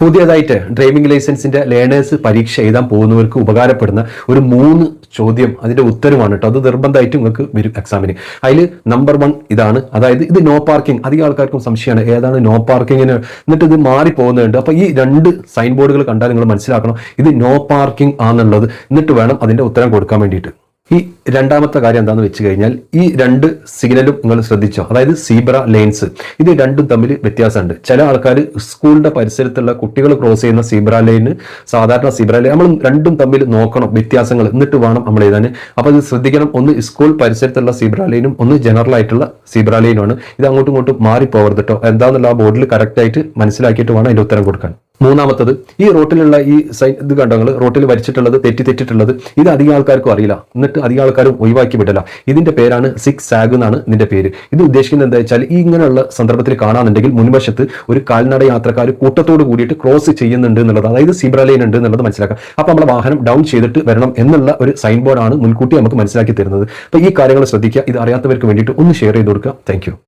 പുതിയതായിട്ട് driving ലൈസൻസിന്റെ learners പരീക്ഷ എഴുതാൻ പോകുന്നവർക്ക് ഉപകാരപ്പെടുന്ന ഒരു മൂന്ന് ചോദ്യം അതിന്റെ ഉത്തരമാണ് കേട്ടോ. അത് നിർബന്ധമായിട്ട് നിങ്ങൾക്ക് വരും എക്സാമിന് അതിൽ നമ്പർ വൺ ഇതാണ്. അതായത് ഇത് നോ പാർക്കിംഗ് അധികം ആൾക്കാർക്കും സംശയമാണ് ഏതാണ് നോ. പാർക്കിങ്ങിന് എന്നിട്ട് ഇത് മാറി പോകുന്നുണ്ട്. അപ്പൊ ഈ രണ്ട് സൈൻ ബോർഡുകൾ കണ്ടാൽ നിങ്ങൾ മനസ്സിലാക്കണം ഇത് നോ പാർക്കിംഗ് ആണെന്നുള്ളത്. എന്നിട്ട് വേണം അതിന്റെ ഉത്തരം കൊടുക്കാൻ വേണ്ടിയിട്ട്. ഈ രണ്ടാമത്തെ കാര്യം എന്താണെന്ന് വെച്ച് കഴിഞ്ഞാൽ ഈ രണ്ട് സിഗ്നലും നിങ്ങൾ ശ്രദ്ധിച്ചോ? അതായത് സീബ്ര ലൈൻസ് ഇത് രണ്ടും തമ്മിൽ വ്യത്യാസമുണ്ട്. ചില ആൾക്കാർ സ്കൂളിന്റെ പരിസരത്തുള്ള കുട്ടികൾ ക്രോസ് ചെയ്യുന്ന സീബ്ര ലൈന് സാധാരണ സീബ്ര ലൈൻ നമ്മൾ രണ്ടും തമ്മിൽ നോക്കണം വ്യത്യാസങ്ങൾ. എന്നിട്ട് വേണം നമ്മൾ എഴുതാൻ. അപ്പോൾ ഇത് ശ്രദ്ധിക്കണം. ഒന്ന് സ്കൂൾ പരിസരത്തുള്ള സീബ്ര ലൈനും ഒന്ന് ജനറൽ ആയിട്ടുള്ള സീബ്ര ലൈനുമാണ് ഇത് അങ്ങോട്ടും ഇങ്ങോട്ടും മാറിപ്പോകരുത് കേട്ടോ എന്താണെന്നുള്ള ആ ബോർഡിൽ കറക്റ്റായിട്ട് മനസ്സിലാക്കിയിട്ട് വേണം അതിന്റെ ഉത്തരം കൊടുക്കാൻ. മൂന്നാമത്തത് ഈ റോട്ടിലുള്ള ഈ സൈൻ ഇത് കണ്ടോ നിങ്ങൾ റോട്ടിൽ വരച്ചിട്ടുള്ളത് തെറ്റി തെറ്റിട്ടുള്ളത് ഇത് അധികം ആൾക്കാർക്കും അറിയില്ല. എന്നിട്ട് അധികം ആൾക്കാരും ഒഴിവാക്കി വിടില്ല. ഇതിന്റെ പേരാണ് സിക്സ് സാഗ് എന്നാണ് ഇതിന്റെ പേര്. ഇത് ഉദ്ദേശിക്കുന്നത് എന്താ വെച്ചാൽ ഈ ഇങ്ങനെയുള്ള സന്ദർഭത്തിൽ കാണാന്നുണ്ടെങ്കിൽ മുൻവശത്ത് ഒരു കാൽനട യാത്രക്കാർ കൂട്ടത്തോട് കൂടിയിട്ട് ക്രോസ് ചെയ്യുന്നുണ്ട് എന്നുള്ളത് അതായത് സീബ്ര ലൈൻ ഉണ്ട് എന്നുള്ളത് മനസ്സിലാക്കാം. അപ്പോൾ നമ്മുടെ വാഹനം ഡൗൺ ചെയ്തിട്ട് വരണം എന്നുള്ള ഒരു സൈൻ ബോർഡാണ് മുൻകൂട്ടി നമുക്ക് മനസ്സിലാക്കി തരുന്നത്. അപ്പോൾ ഈ കാര്യങ്ങൾ ശ്രദ്ധിക്കുക. ഇത് അറിയാത്തവർക്ക് വേണ്ടിയിട്ട് ഒന്ന് ഷെയർ ചെയ്ത് കൊടുക്കുക. താങ്ക്